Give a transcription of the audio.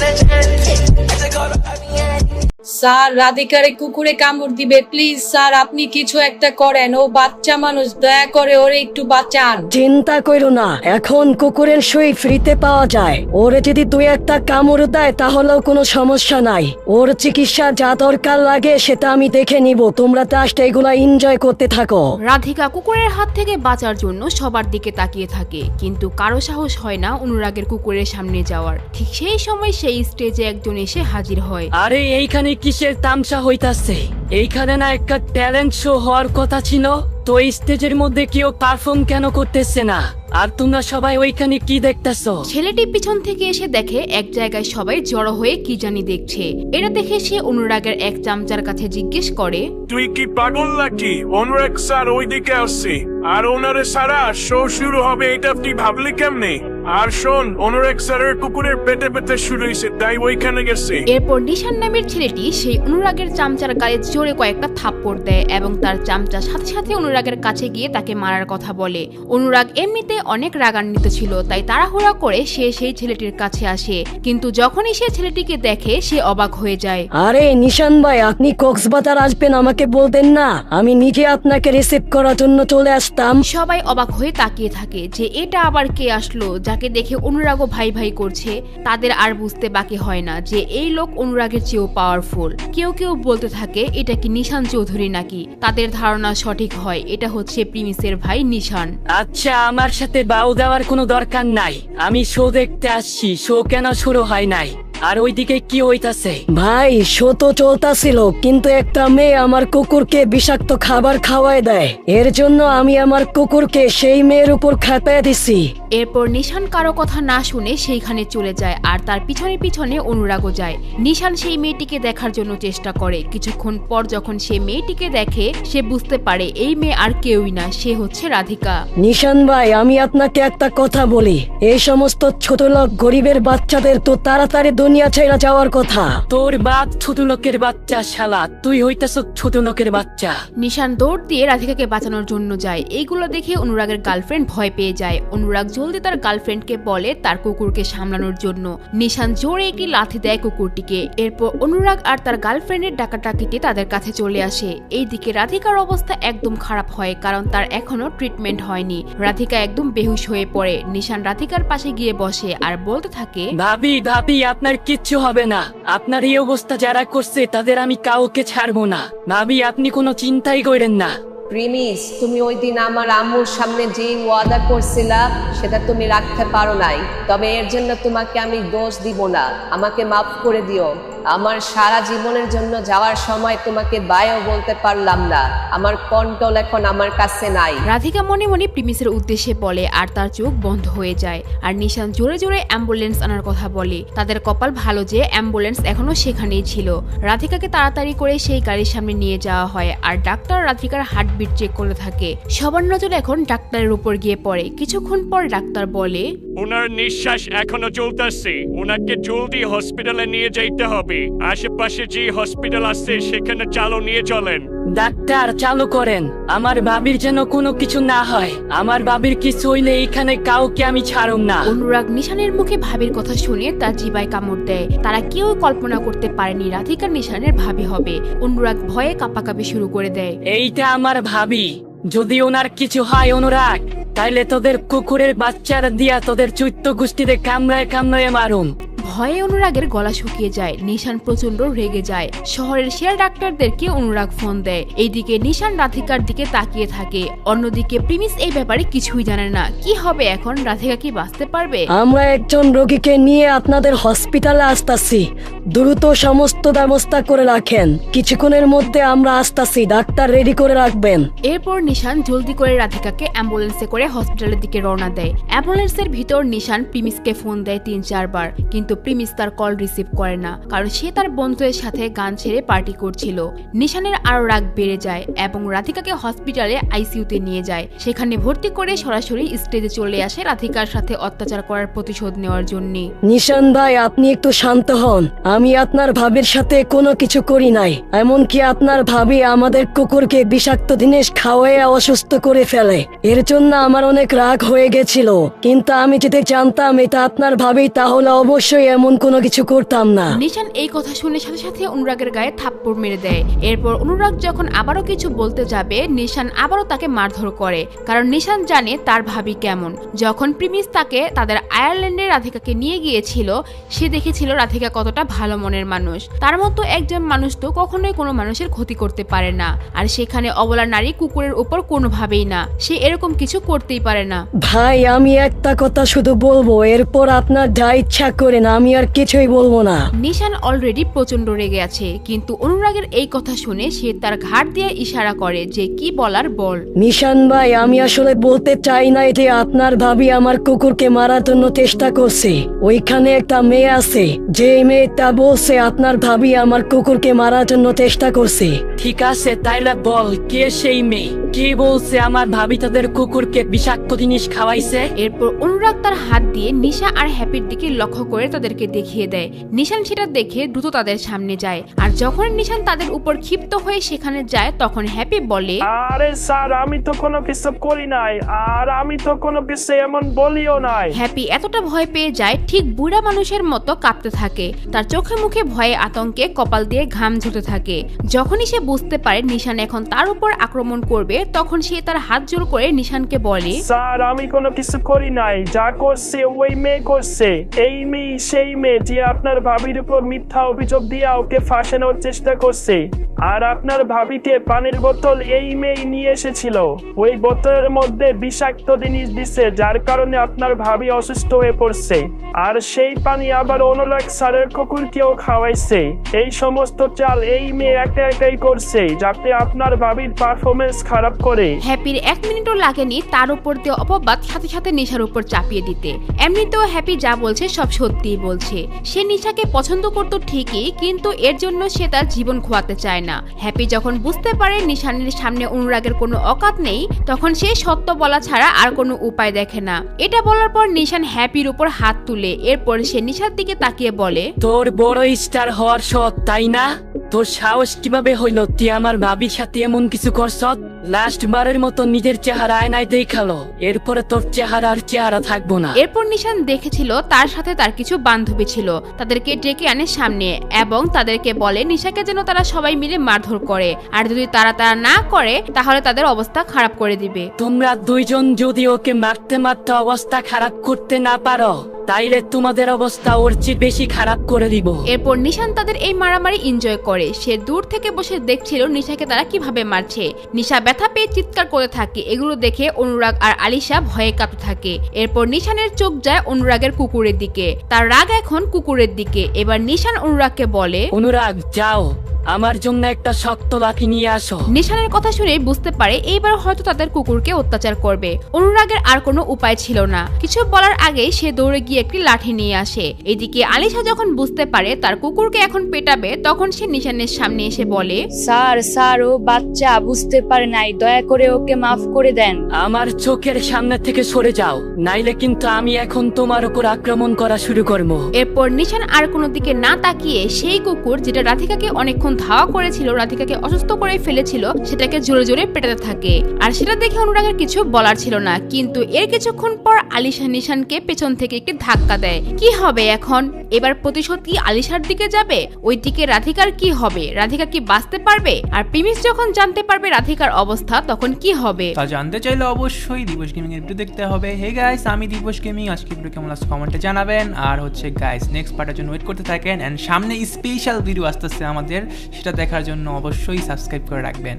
messages. Sir রাধিকারে কুকুরে কামড় দিবে। প্লিজ স্যার আপনি কিছু একটা করেন। ও বাচ্চা মানুষ দয়া করে ওরে একটু বাঁচান। চিন্তা করো না এখন কুকুরের সই ফ্রিতে পাওয়া যায়। ওরে যদি দুই একটা কামড় দেয় তাহলেও কোনো সমস্যা নাই। ওর চিকিৎসা যা দরকার লাগে সেটা আমি দেখে নিব। তোমরা তো জাস্ট এগুলা এনজয় করতে থাকো। রাধিকা কুকুরের হাত থেকে বাঁচার জন্য সবার দিকে তাকিয়ে থাকে। কিন্তু কারও সাহস হয় না অনুরাগের কুকুরের সামনে যাওয়ার। ঠিক সেই সময় সেই স্টেজে একজন এসে হাজির হয়। আরে এইখানে কিসের তামসা হইতাছে? এইখানে না একটা ট্যালেন্ট শো হওয়ার কথা ছিল তো এই স্টেজের মধ্যে কেউ পারফর্ম কেন করতেছে না? আর তোমরা সবাই ওইখানে কি দেখতেছো? ছেলেটি পিছন থেকে এসে দেখে এক জায়গায় সবাই জড়ো হয়ে কি জানি দেখছে। এটা দেখে সে অনুরাগের এক চামচার কাছে জিজ্ঞেস করে তুই কি পাগল নাকি? অনুরাগ স্যার ওইদিকে আসছে। আর ওনারে সারা শো শুরু হবে এটা তুই ভাবলি কেমনে? আর শোন অনুরাগ স্যারের কুকুরের পেটে পেটে শুরু হয়েছে তাই ওইখানে গেছে। এরপর নিশান নামের ছেলেটি সেই অনুরাগের চামচার গায়ে জোরে কয়েকটা থাপ্পড় দেয় এবং তার চামচার সাথে সাথে অনুরাগের কাছে গিয়ে তাকে মারার কথা বলে। অনুরাগ এমনিতে অনেক রাগান্বিত ছিল তাই তাড়াহুড়া করে সে সেই ছেলেটির কাছে আসে। কিন্তু যখনই সে ছেলেটিকে দেখে সে অবাক হয়ে যায়। আরে নিশান ভাই আপনি কক্সবাজার আসবেন আমাকে বলতেন না। আমি নিজে আপনাকে রিসিভ করার জন্য চলে আসতাম। সবাই অবাক হয়ে তাকিয়ে থাকে যে এটা আবার কে আসলো যাকে দেখে অনুরাগও ভাই ভাই করছে, তাদের আর বুঝতে বাকি হয় না যে এই লোক অনুরাগের চেয়েও পাওয়ারফুল কেউ কেউ বলতে থাকে, এটা কি নিশান চৌধুরী নাকি? তাদের ধারণা সঠিক হয়, এটা হচ্ছে প্রিমিসের ভাই নিশান। আচ্ছা আমার সাথে বাউ দেওয়ার কোনো দরকার নাই। আমি শো দেখতে আসছি, শো কেন শুরু হয় নাই? আর ওইদিকে কি হইতাছে? ভাই শো তো চলতাছিল কিন্তু একটা মেয়ে আমার কুকুরকে বিষাক্ত খাবার খাওয়ায় দেয়। এর জন্য আমি আমার কুকুরকে সেই মেয়ের উপর খেপায় দিছি। এরপর নিশান কারও কথা না শুনে সেইখানে চলে যায় আর তার পিছনে পিছনে অনুরাগও যায়। নিশান সেই মেয়েটিকে দেখার জন্য চেষ্টা করে। কিছুক্ষণ পর যখন সে মেয়েটিকে দেখে সে বুঝতে পারে এই মেয়ে আর কেউই না সে হচ্ছে রাধিকা। নিশান ভাই আমি আপনাকে একটা কথা বলি। এই সমস্ত ছোট লোক গরিবের বাচ্চাদের তো তাড়াতাড়ি দুনিয়া ছেড়ে যাওয়ার কথা। তোর বাপ ছোট লোকের বাচ্চা শালা। তুই হইতাছ ছোট লোকের বাচ্চা। নিশান দৌড় দিয়ে রাধিকাকে বাঁচানোর জন্য যায়। এইগুলো দেখে অনুরাগের গার্লফ্রেন্ড ভয় পেয়ে যায়। অনুরাগ জলদি তার গার্লফ্রেন্ডকে বলে তার কুকুরকে সামলানোর জন্য। নিশান জোরে একটি লাথি দেয় কুকুরটিকে। এরপর অনুরাগ আর তার গার্লফ্রেন্ডের ডাকাটাকিতে তাদের কাছে চলে আসে। এইদিকে রাধিকার অবস্থা একদম খারাপ হয় কারণ তার এখনও ট্রিটমেন্ট হয়নি। রাধিকা একদম বেহুশ হয়ে পড়ে। নিশান রাধিকার পাশে গিয়ে বসে আর বলতে থাকে ভাবি ভাবি আপনার কিচ্ছু হবে না। আপনার এই অবস্থা যারা করছে, তাদের আমি কাউকে ছাড়বো না। ভাবি, আপনি কোনো চিন্তাই করেন না। প্রিমিস, তুমি ওই দিন আমার আম্মুর সামনে যে ওয়াদা করছিলা, সেটা তুমি রাখতে পারো নাই। তবে এর জন্য তোমাকে আমি দোষ দিব না। আমাকে মাফ করে দিও। আমার সারা জীবনের জন্য যাওয়ার সময় তোমাকে বায়ও বলতে পারলাম না। আমার কন্ট্রোল এখন আমার কাছে নাই। রাধিকা মনে মনে প্রিমিসের উদ্দেশ্যে বলে আর তার চোখ বন্ধ হয়ে যায়। আর নিশান জোরে জোরে অ্যাম্বুলেন্স আনার কথা বলে। তাদের কপাল ভালো যে অ্যাম্বুলেন্স এখনও সেখানেই ছিল। রাধিকাকে তাড়াতাড়ি করে সেই গাড়ির সামনে নিয়ে যাওয়া হয় আর ডাক্তার রাধিকার হার্টবিট চেক করে থাকে। সবার নজর এখন ডাক্তারের উপর গিয়ে পড়ে। কিছুক্ষণ পর ডাক্তার বলে ওনার নিঃশ্বাস এখনও চলতেছে ওনাকে জলদি হসপিটালে নিয়ে যাইতে হবে। আশেপাশে যে হসপিটাল আছে সেখানে চালো নিয়ে চলেন। ডাক্তার চালু করেন। আমার বাবির যেন কোনো কিছু না হয়। আমার বাবির কিছু হইলে এইখানে কাউকে আমি ছাড়ুম না। অনুরাগ নিশানের মুখে ভাবির কথা শুনে তার জিবায় কামড় দেয়। তারা কেউ কল্পনা করতে পারেনি রাধিকা নিশানের ভাবি হবে। অনুরাগ ভয়ে কাঁপাকাঁপি শুরু করে দেয়। এইটা আমার ভাবি। যদি ওনার কিছু হয় অনুরাগ তাইলে তোদের কুকুরের বাচ্চারা দিয়া তোদের চৈত্য গোষ্ঠীতে কামড়ায় কামড়ায় মারুম। ভয়ে অনুরাগের গলা শুকিয়ে যায়। নিশান প্রচণ্ড রেগে যায়। শহরের শেয়ার ডাক্তারদেরকে অনুরাগ ফোন দেয়। এইদিকে নিশান রাধিকার দিকে তাকিয়ে থাকে। অন্যদিকে প্রিমিস এই ব্যাপারে কিছুই জানে না। কি হবে এখন? রাধিকা কি বাঁচতে পারবে? আমরা একজন রোগীকে নিয়ে আপনাদের হসপিটালে আসতাছি। দ্রুত সমস্ত ব্যবস্থা করে রাখেন। কিছুক্ষণের মধ্যে আমরা আসতাছি। ডাক্তার রেডি করে রাখবেন। এরপর নিশান জলদি করে রাধিকাকে অ্যাম্বুলেন্সে করে হসপিটালের দিকে রওনা দেয়। অ্যাম্বুলেন্সের ভিতর নিশান প্রিমিসকে ফোন দেয় তিন চারবার কিন্তু প্রিমিস তার কল রিসিভ করে না, কারণ সে তার বন্ধুদের সাথে গান ছেড়ে পার্টি করছিল। নিশানের আরও রাগ বেড়ে যায় এবং রাধিকাকে হসপিটালে আইসিইউতে নিয়ে যায়। সেখানে ভর্তি করে সরাসরি স্টেজে চলে আসে রাধিকার সাথে অত্যাচার করার প্রতিশোধ নেওয়ার জন্য। নিশান ভাই, আপনি একটু শান্ত হন। আমি আপনার ভাবের সাথে কোনো কিছু করি নাই, এমনকি আপনার ভাবি আমাদের কুকুরকে বিষাক্ত জিনিস খাওয়াইয়া অসুস্থ করে ফেলে। এর জন্য আমার অনেক রাগ হয়ে গেছিল, কিন্তু আমি যদি জানতাম এটা আপনার ভাবি, তাহলে অবশ্যই এমন কোনো কিছু করতাম না। নিশান এই কথা শুনে সাথে সাথে অনুরাগের গায়ে থাপ্পড় মেরে দেয়। এরপর অনুরাগ যখন আবারও কিছু বলতে যাবে নিশান আবারও তাকে মারধর করে। কারণ নিশান জানে তার ভাবি কেমন। যখন প্রিমিস তাকে তাদের আয়ারল্যান্ডের রাধিকাকে নিয়ে গিয়েছিল সে দেখেছিল রাধিকা কতটা ভালো মনের মানুষ। তার মতো একজন মানুষ তো কখনোই কোনো মানুষের ক্ষতি করতে পারে না। আর সেখানে অবলা নারী কুকুরের উপর কোনোভাবেই না। সে এরকম কিছু করতেই পারে না। ভাই আমি একটা কথা শুধু বলব এরপর আপনার যা ইচ্ছা করেন আমি আর কিছুই বলব না। নিশান অলরেডি প্রচণ্ড রেগে আছে কিন্তু অনুরাগের এই কথা শুনে সে তার ঘাট দিয়ে ইশারা করে যে কি বলার বল। নিশান ভাই আমি আসলে বলতে চাই না যে আপনার ভাবি আমার কুকুরকে মারার জন্য চেষ্টা করছে। ওইখানে একটা মেয়ে আছে যে মেয়েটা বলছে আপনার ভাবি আমার কুকুরকে মারার জন্য চেষ্টা করছে। ঠিক আছে তাইলে বল কে সেই মেয়ে? কে বলছে আমার ভাবি তাদের কুকুরকে বিষাক্ত জিনিস খাওয়াইছে? এরপর অনুরাগ তার হাত দিয়ে নিশা আর হ্যাপির দিকে লক্ষ্য করে তাদেরকে দেখিয়ে দেয়। নিশান সেটা দেখে দ্রুত তাদের সামনে যায়। আর যখন নিশান তাদের উপর ক্ষিপ্ত হয়ে সেখানে যায় তখন হ্যাপি বলে আরে স্যার আমি তো কোনো কিছু করি নাই আর আমি তো কোনো কিছু এমন বলিও নাই। হ্যাপি এতটা ভয় পেয়ে যায় ঠিক বুড়া মানুষের মতো কাঁপতে থাকে। তার চোখে মুখে ভয়ে আতঙ্কে কপাল দিয়ে ঘাম ঝরতে থাকে। যখনই সে বুঝতে পারে নিশান এখন তার উপর আক্রমণ করবে তখন সে তার হাত জোর করে নিশানকে বলে স্যার আমি কোনো কিছু করি নাই যা করছে ওই মেয়ে করছে এই মেয়ে সেই মেয়ে যে আপনার ভাবির উপর মিথ্যা অভিযোগ দিয়ে ওকে ফাঁসানোর চেষ্টা করছে, আর আপনার ভাবিতে পানির বোতল এই মেয়ে নিয়ে এসেছিল। ওই বোতলের মধ্যে বিষাক্ত জিনিস দিছে, যার কারণে আপনার ভাবি অসুস্থ হয়ে পড়ছে। আর সেই পানি আবার অনুরাগ স্যারের কুকুরকেও খাওয়াইছে। এই সমস্ত চাল এই মেয়ে একা একাই করছে, যাতে আপনার ভাবির পারফরমেন্স খারাপ করে। হ্যাপির এক মিনিটও লাগেনি তার উপর দিয়ে অপবাদ সাথে সাথে নিশার উপর চাপিয়ে দিতে। এমনিতেও হ্যাপি যা বলছে সব সত্যিই বলছে, সে নিশাকে পছন্দ করত ঠিকই, কিন্তু এর জন্য সে তার জীবন খোয়াতে চায় না। হ্যাপি যখন বুঝতে পারে নিশানের সামনে অনুরাগের কোনো অকাত নেই, তখন সে সত্য বলা ছাড়া আর কোনো উপায় দেখে না। এটা বলার পর নিশান হ্যাপির উপর হাত তুলে, এরপর সে নিশার দিকে তাকিয়ে বলে, তোর বড় স্টার হওয়ার সৎ তাই না? তোর সাহস কীভাবে হইল? তুই আমার ভাবির সাথে এমন কিছু করছ লাস্ট বারের মতো নিজের চেহারা আয়নায় দেখাল। এরপরে তোর চেহারা আর চেহারা থাকব না। এরপর নিশান দেখেছিল তার সাথে তার কিছু বান্ধবী ছিল। তাদেরকে ডেকে আনে সামনে এবং তাদেরকে বলে নিশাকে যেন তারা সবাই মিলে মারধর করে। আর যদি তারা তারা না করে তাহলে তাদের অবস্থা খারাপ করে দিবে। তোমরা দুইজন যদি ওকে মারতে মারতে অবস্থা খারাপ করতে না পারো তাইলে তোমাদের অবস্থা ওর চেয়ে বেশি খারাপ করে দিব। এরপর নিশান তাদের এই মারামারি এনজয় করে। সে দূর থেকে বসে দেখছিল নিশাকে তারা কীভাবে মারছে। নিশা ব্যথা পেয়ে চিৎকার করে থাকে। এগুলো দেখে অনুরাগ আর আলিশা ভয়ে কাঁপতে থাকে। এরপর নিশানের চোখ যায় অনুরাগের কুকুরের দিকে। তার রাগ এখন কুকুরের দিকে। এবার নিশান অনুরাগকে বলে অনুরাগ যাও। আমার জন্য একটা শক্ত লাঠি নিয়ে আসো। নিশানের কথা শুনে বুঝতে পারে এইবার হয়তো তাদের কুকুরকে অত্যাচার করবে। অনুরাগের আর কোনো উপায় ছিল না। কিছু বলার আগে সে দৌড়ে গিয়ে একটি লাঠি নিয়ে আসে। এদিকে আলিশা যখন বুঝতে পারে তার কুকুরকে এখন পেটাবে তখন সে নিশানের সামনে এসে বলে স্যার স্যার ও বাচ্চা বুঝতে পারে নাই। দয়া করে ওকে মাফ করে দেন। আমার চোখের সামনে থেকে সরে যাও। নাইলে কিন্তু আমি এখন তোমার উপর আক্রমণ করা শুরু করব। এরপর নিশান আর কোনো দিকে না তাকিয়ে সেই কুকুর যেটা রাধিকাকে অনেকক্ষণ ধাওয়া করেছিল, রাধিকাকে অসুস্থ করে ফেলেছিল, সেটাকে জোরে জোরে পেটাতে থাকে। আর সেটা দেখে অনুরাগের কিছু বলার ছিল না। কিন্তু এর কিছুক্ষণ পর আলিশা নিশানকে পেছন থেকে একটি ধাক্কা দেয়। কি হবে এখন? এবার প্রতিশোধ কি আলিশার দিকে যাবে? ওই দিকে রাধিকার কি হবে? রাধিকা কি বাঁচতে পারবে? আর প্রিমিস যখন জানতে পারবে রাধিকার অবস্থা, তখন কি হবে? তা জানতে চাইলে অবশ্যই দিবস গেমিং এর দেখতে হবে। হে গাইস আমি দিবস গেমিং। আজকে ভিডিও কেমন লাগছে কমেন্টে জানাবেন। আর হচ্ছে গাইস নেক্সট পার্টের জন্য ওয়েট করতে থাকেন। এন্ড সামনে স্পেশাল ভিডিও আসতেছে আমাদের। সেটা দেখার জন্য অবশ্যই সাবস্ক্রাইব করে রাখবেন।